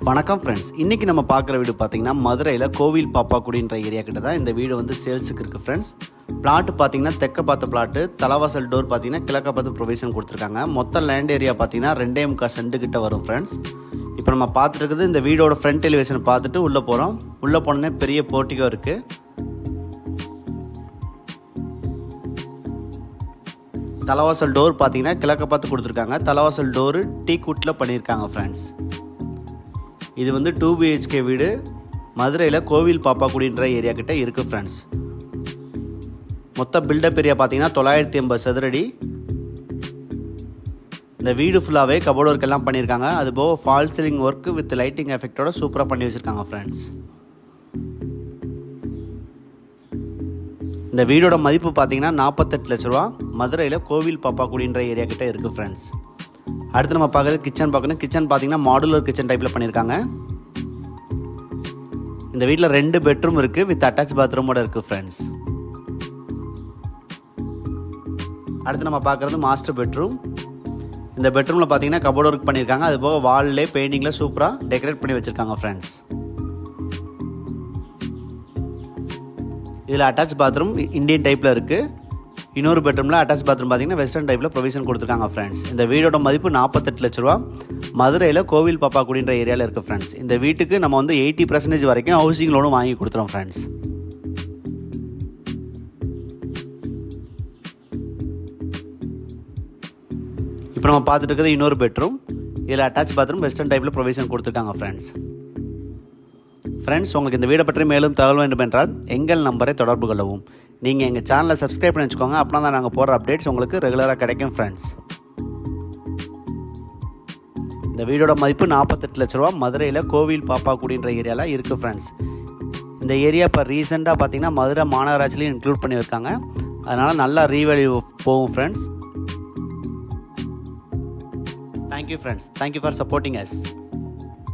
வணக்கம் ஃப்ரெண்ட்ஸ் இன்றைக்கி நம்ம பார்க்குற வீடு பார்த்தீங்கன்னா மதுரையில் கோவில் பாப்பாக்குடின்ற ஏரியா கிட்ட தான் இந்த வீடு வந்து சேல்ஸுக்கு இருக்குது ஃப்ரெண்ட்ஸ் பிளாட் பார்த்தீங்கன்னா தெற்க பார்த்த பிளாட்டு தலைவாசல் டோர் பார்த்தீங்கன்னா கிழக்க பார்த்து ப்ரொவிஷன் கொடுத்துருக்காங்க. மொத்த லேண்ட் ஏரியா பார்த்தீங்கன்னா ரெண்டே முக்கால் சென்ட் கிட்ட வரும் ஃப்ரெண்ட்ஸ் இப்போ நம்ம பார்த்துட்டு இருக்குது இந்த வீடோட ஃப்ரண்ட் எலிவேஷன் பார்த்துட்டு உள்ளே போகிறோம் உள்ளே போனோன்னே பெரிய போர்ட்டிகோ இருக்குது தலைவாசல் டோர் பார்த்தீங்கன்னா கிழக்க பார்த்து கொடுத்துருக்காங்க. தலைவாசல் டோரு டீ குட்டில் பண்ணியிருக்காங்க ஃப்ரெண்ட்ஸ் இது வந்து டூ பிஹெச்கே வீடு. மதுரையில் கோவில் பாப்பாக்குடின்ற ஏரியா கிட்டே இருக்குது ஃப்ரெண்ட்ஸ் மொத்த பில்டப் ஏரியா பார்த்தீங்கன்னா தொள்ளாயிரத்தி எண்பது சதுரடி. இந்த வீடு ஃபுல்லாகவே கபோர்டு ஒர்க் எல்லாம் பண்ணியிருக்காங்க அதுபோக fall ceiling work with lighting எஃபெக்டோட சூப்பராக பண்ணி வச்சுருக்காங்க ஃப்ரெண்ட்ஸ் இந்த வீடோட மதிப்பு பார்த்தீங்கன்னா நாற்பத்தெட்டு லட்ச ரூபா. மதுரையில் கோவில் பாப்பாக்குடின்ற ஏரியா கிட்டே இருக்குது ஃப்ரெண்ட்ஸ் அடுத்து நம்ம பார்க்குறது கிச்சன் பார்க்கணும். கிச்சன் பார்த்தீங்கன்னா மாடுலர் கிச்சன் டைப்பில் பண்ணியிருக்காங்க. இந்த வீட்டில் ரெண்டு பெட்ரூம் இருக்குது வித் அட்டாச் பாத்ரூமோட இருக்குது ஃப்ரெண்ட்ஸ் அடுத்து நம்ம பார்க்குறது மாஸ்டர் பெட்ரூம் இந்த பெட்ரூமில் பார்த்தீங்கன்னா கபோர்ட் ஒர்க் பண்ணியிருக்காங்க. அது போக வால்லே பெயிண்டிங்கில் சூப்பராக டெக்கரேட் பண்ணி வச்சுருக்காங்க ஃப்ரெண்ட்ஸ் இதில் அட்டாச் பாத்ரூம் இந்தியன் டைப்பில் இருக்குது இன்னொரு பெட்ரூமில் அட்டாச் பாத்ரூம் பார்த்தீங்கன்னா வெஸ்டர்ன் டைப்பில் ப்ரொவிஷன் கொடுத்துருக்காங்க ஃப்ரெண்ட்ஸ் இந்த வீடோட மதிப்பு நாற்பத்தெட்டு லட்ச ரூபா. மதுரையில் கோவில் பாப்பாக்குடின்ற ஏரியாவில் இருக்குது ஃப்ரெண்ட்ஸ் இந்த வீட்டுக்கு நம்ம வந்து எயிட்டி பர்சன்டேஜ் வரைக்கும் ஹவுசிங் லோனும் வாங்கி கொடுத்துறோம் ஃப்ரெண்ட்ஸ் இப்போ நம்ம பார்த்துட்டு இருக்கிறது இன்னொரு பெட்ரூம் இதில் அட்டாச் பாத்ரூம் வெஸ்டர்ன் டைப்பில் ப்ரொவிஷன் கொடுத்துருக்காங்க ஃப்ரெண்ட்ஸ் ஃப்ரெண்ட்ஸ் உங்களுக்கு இந்த வீடை பற்றி மேலும் தகவல் வேண்டும் என்றால் எங்கள் நம்பரை தொடர்பு கொள்ளவும். நீங்கள் எங்கள் சேனலை சப்ஸ்கிரைப் பண்ணி வச்சுக்கோங்க. அப்படின்னா தான் நாங்கள் போடுற அப்டேட்ஸ் உங்களுக்கு ரெகுலராக கிடைக்கும் ஃப்ரெண்ட்ஸ் இந்த வீடோட மதிப்பு நாற்பத்தெட்டு லட்ச ரூபா. மதுரையில் கோவில் பாப்பாக்குடின்ற ஏரியாவில் இருக்குது ஃப்ரெண்ட்ஸ் இந்த ஏரியா இப்போ ரீசெண்டாக பார்த்தீங்கன்னா மதுரை மாநகராட்சிலையும் இன்க்ளூட் பண்ணியிருக்காங்க. அதனால் நல்லா ரீவேல்யூ போகும் friends thank you friends thank you for supporting us